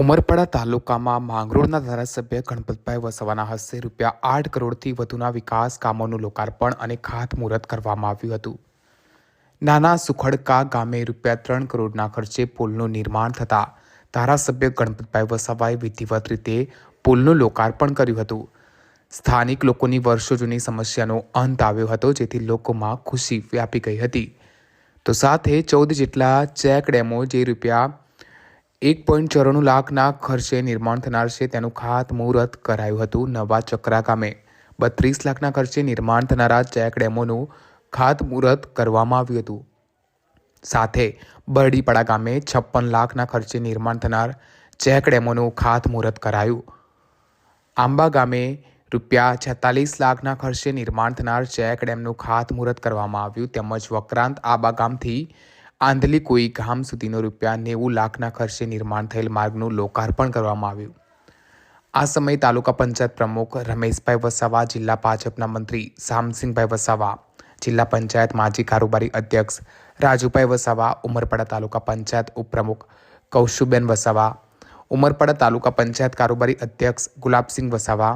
ઉમરપાડા તાલુકામાં માંગરોળના ધારાસભ્ય ગણપતભાઈ વસવાના હસ્તે રૂપિયા આઠ કરોડથી વધુના વિકાસ કામોનું લોકાર્પણ અને ખાતમુહૂર્ત કરવામાં આવ્યું હતું. નાના સુખડકા ગામે રૂપિયા ત્રણ કરોડના ખર્ચે પુલનું નિર્માણ થતાં ધારાસભ્ય ગણપતભાઈ વસાવાએ વિધિવત રીતે પુલનું લોકાર્પણ કર્યું હતું. સ્થાનિક લોકોની વર્ષો જૂની સમસ્યાનો અંત આવ્યો હતો, જેથી લોકોમાં ખુશી વ્યાપી ગઈ હતી. તો સાથે ચૌદ જેટલા ચેક ડેમો જે રૂપિયા એક પોઈન્ટ ચોરાણું લાખના ખર્ચે નિર્માણ થનાર છે તેનું ખાતમુહૂર્ત કરાયું હતું નવા ચક્રા ગામે. બત્રીસ લાખના ખર્ચે નિર્માણ થનારા ચેક ડેમોનું ખાતમુહૂર્ત કરવામાં આવ્યું હતું. સાથે બરડીપાડા ગામે છપ્પન લાખના ખર્ચે નિર્માણ થનાર ચેક ડેમોનું ખાતમુહૂર્ત કરાયું. આંબા ગામે રૂપિયા છેતાલીસ લાખના ખર્ચે નિર્માણ થનાર ચેક ડેમનું ખાતમુહૂર્ત કરવામાં આવ્યું. તેમજ વક્રાંત આંબા ગામથી આંધલી કોઈ ગામ સુધીનો રૂપિયા નેવું લાખના ખર્ચે નિર્માણ થયેલ માર્ગનું લોકાર્પણ કરવામાં આવ્યું. આ સમયે તાલુકા પંચાયત પ્રમુખ રમેશભાઈ વસાવા, જિલ્લા ભાજપના મંત્રી શામસિંહભાઈ વસાવા, જિલ્લા પંચાયત માજી કારોબારી અધ્યક્ષ રાજુભાઈ વસાવા, ઉમરપાડા તાલુકા પંચાયત ઉપપ્રમુખ કૌશુબેન વસાવા, ઉમરપાડા તાલુકા પંચાયત કારોબારી અધ્યક્ષ ગુલાબસિંહ વસાવા,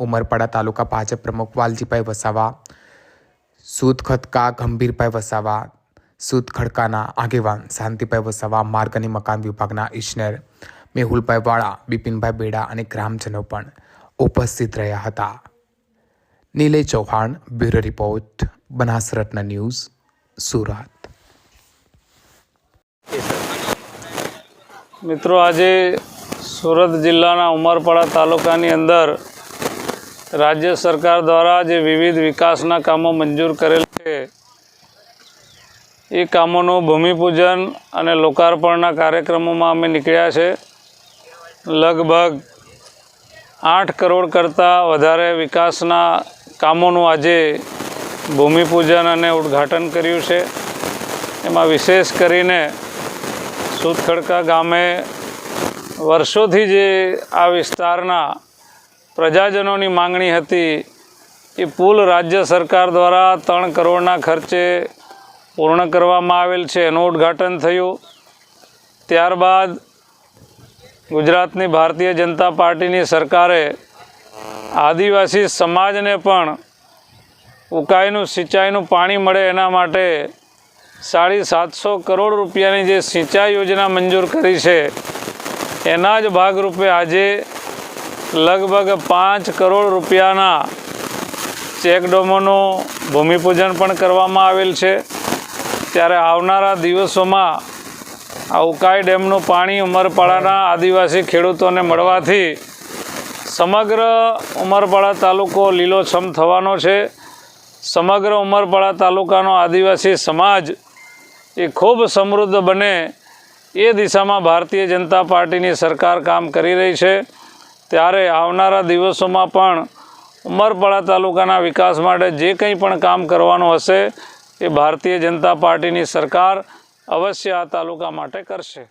ઉમરપાડા તાલુકા ભાજપ પ્રમુખ વાલજીભાઈ વસાવા, સુદ ખતકા ગંભીરભાઈ વસાવા સુદ ખડકાના આગેવાન શાંતિભાઈ વસાવા માર્ગ અને મકાન વિભાગના ઇજનેર મેહુલભાઈ વાળા બિપિનભાઈ બેડા અને ગ્રામજનો પણ ઉપસ્થિત રહ્યા હતા. Nilay Chauhan, bureau report, Banasratna news, Surat. મિત્રો, આજે સુરત જિલ્લાના ઉમરપાડા તાલુકાની અંદર રાજ્ય સરકાર દ્વારા જે વિવિધ વિકાસના કામો મંજૂર કરેલ છે એ કામોનું ભૂમિપૂજન અને લોકાર્પણના કાર્યક્રમોમાં અમે નીકળ્યા છે. લગભગ આઠ કરોડ કરતાં વધારે વિકાસના કામોનું આજે ભૂમિપૂજન અને ઉદ્ઘાટન કર્યું છે. એમાં વિશેષ કરીને સુતખડકા ગામે વર્ષોથી જે આ વિસ્તારના પ્રજાજનોની માંગણી હતી, એ પુલ રાજ્ય સરકાર દ્વારા ત્રણ કરોડના ખર્ચે પૂર્ણ કરવામાં આવેલ છે, એનું ઉદ્ઘાટન થયું. ત્યારબાદ ગુજરાતની ભારતીય જનતા પાર્ટીની સરકારે આદિવાસી સમાજને પણ ઉકાઈનું સિંચાઈનું પાણી મળે એના માટે સાડી સાતસો કરોડ રૂપિયાની જે સિંચાઈ યોજના મંજૂર કરી છે, એના જ ભાગરૂપે આજે લગભગ પાંચ કરોડ રૂપિયાના ચેકડોમોનું ભૂમિપૂજન પણ કરવામાં આવેલ છે. ત્યારે આવનારા દિવસોમાં આ ઉકાઈ ડેમનું પાણી ઉમરપાડાના આદિવાસી ખેડૂતોને મળવાથી સમગ્ર ઉમરપાડા તાલુકો લીલોછમ થવાનો છે. સમગ્ર ઉમરપાડા તાલુકાનો આદિવાસી સમાજ એ ખૂબ સમૃદ્ધ બને એ દિશામાં ભારતીય જનતા પાર્ટીની સરકાર કામ કરી રહી છે. ત્યારે આવનારા દિવસોમાં પણ ઉમરપાડા તાલુકાના વિકાસ માટે જે કંઈ પણ કામ કરવાનું હશે એ ભારતીય જનતા પાર્ટીની સરકાર અવશ્ય આ તાલુકા માટે કરશે.